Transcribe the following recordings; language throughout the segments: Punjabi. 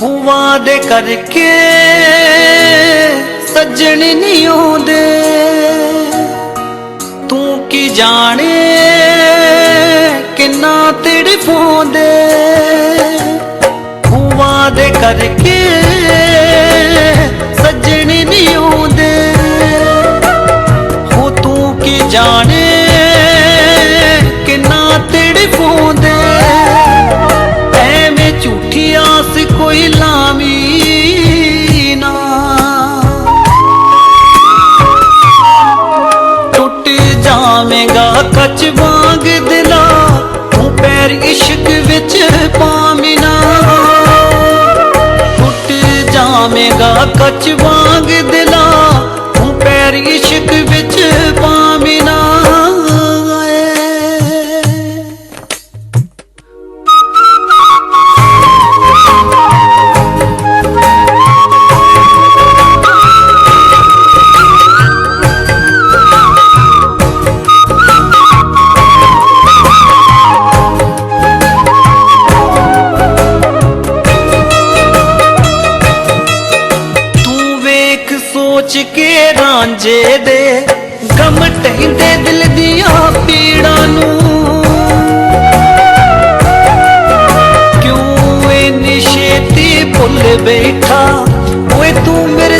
ਹੂਆਂ ਦੇ ਕਰਕੇ ਸੱਜਣ ਨਹੀਂ ਆਉਂਦੇ। ਤੂੰ ਕੀ ਜਾਣੇ ਕਿੰਨਾ ਤੜਫਾਉਂਦੇ ਹੂਆਂ ਦੇ ਕਰਕੇ ਸੱਜਣ ਨਹੀਂ ਆਉਂਦੇ। ਹੋ ਤੂੰ ਕੀ ਜਾਣੇ ਆਸ ਕੋਈ ਲਾਵੀ ਨਾ। ਟੁੱਟ ਜਾਵੇਂਗਾ ਕੱਚ ਵਾਂਗ ਦਿਲਾ, ਤੂੰ ਪੈਰ ਇਸ਼ਕ ਵਿੱਚ ਪਾਵਿਨਾ ਟੁੱਟ ਜਾਵੇਂਗਾ ਕੱਚ ਵਾਂਗ ਸੋਚ ਕੇ ਰਾਂਝੇ ਦੇ ਗਮ ਟਹਿੰਦੇ ਦਿਲ ਦੀਆਂ ਪੀੜਾਂ ਨੂੰ। ਕਿਉਂ ਇਹ ਇੰਨੀ ਛੇਤੀ ਭੁੱਲ ਬੈਠਾ? ਓਏ ਤੂੰ ਮੇਰੇ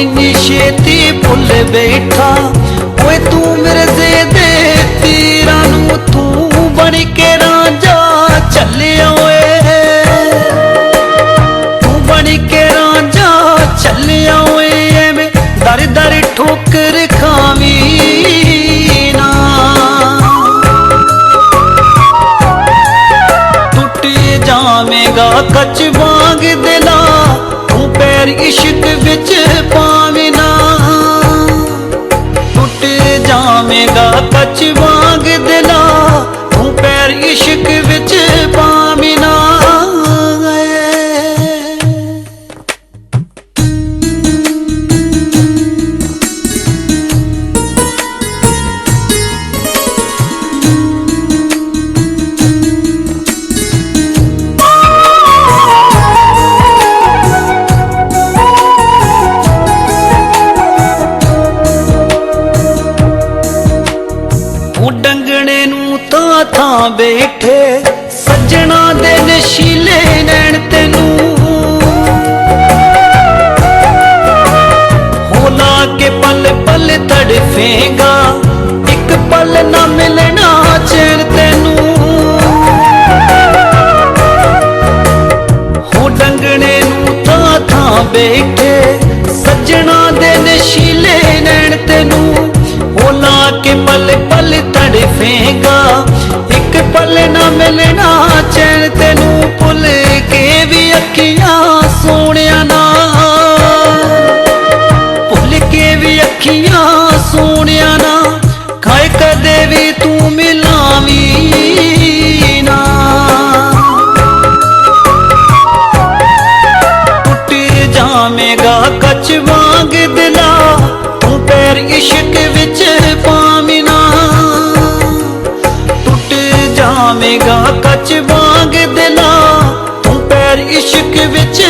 ਇੰਨੀ ਛੇਤੀ ਭੁੱਲ ਬੈਠਾ। ਓਏ ਤੂੰ ਮਿਰਜ਼ੇ ਦੇ ਤੀਰਾਂ ਨੂੰ ਤੂੰ ਬਣ ਕੇ ਰਾਂਝਾ ਚੱਲਿਆ ਓਏ। ਤੂੰ ਬਣ ਕੇ ਰਾਂਝਾ ਚੱਲਿਆ ਓਏ, ਐਵੇਂ ਦਰ ਦਰ ਠੋਕਰ ਖਾਵੀਂ ਨਾ। ਟੁੱਟ ਜਾਵੇਂਗਾ ਕੱਚ ਵਾਂਗ ਦਿਲਾ ਤੂੰ ਪੈਰ ਇਸ਼ਕ ਵਿੱਚ ਪਾਵੇਂ ਜਾਵੇਂਗਾ ਕੱਚ ਵਾਂਗ ਦਿਲਾ। ਤੂੰ ਪੈਰ ਇਸ਼ਕ ਵਿੱਚ ਬੈਠੇ, ਸੱਜਣਾ ਦੇ ਨਸ਼ੀਲੇ ਨੈਣ ਤੈਨੂੰ। ਹੋਲਾ ਕੇ ਪਲ ਪਲ ਤੜਫੇਗਾ, ਇੱਕ ਪਲ ਨਾ ਮਿਲਣਾ ਚੈਨ ਤੈਨੂੰ। ਹੋ ਡੰਗਣੇ ਨੂੰ ਥਾਂ ਥਾਂ ਬੈਠੇ, ਸੱਜਣਾ ਦੇ ਨਸ਼ੀਲੇ ਨੈਣ ਤੈਨੂੰ। ਹੋਲਾ ਕੇ ਪਲ ਪਲ ਤੜਫੇਗਾ ਇੱਕ ਪਲ ਨਾ ਮਿਲਣਾ ਚੈਨ ਤੈਨੂੰ ਭੁੱਲ ਕੇ ਵੀ ਅੱਖੀਆਂ ਸੋਹਣਿਆ ਨਾ ਭੁੱਲ ਕੇ ਵੀ ਅੱਖੀਆਂ ਸੋਹਣਿਆ ਨਾ ਖਾਏ ਕਦੇ ਵੀ ਤੂੰ ਮਿਲਾਵੀਂ ਨਾ। ਟੁੱਟ ਜਾਵੇਂਗਾ ਕੱਚ ਵਾਂਗ ਦਿਲਾ। ਤੂੰ ਪੈਰ ਇਸ਼ਕ ਵਿੱਚ ਪਾਵਿਨਾ ਜਾਵੇਂਗਾ ਕੱਚ ਵਾਂਗ ਦਿਲਾਂ ਤੂੰ ਪੈਰ ਇਸ਼ਕ ਵਿੱਚ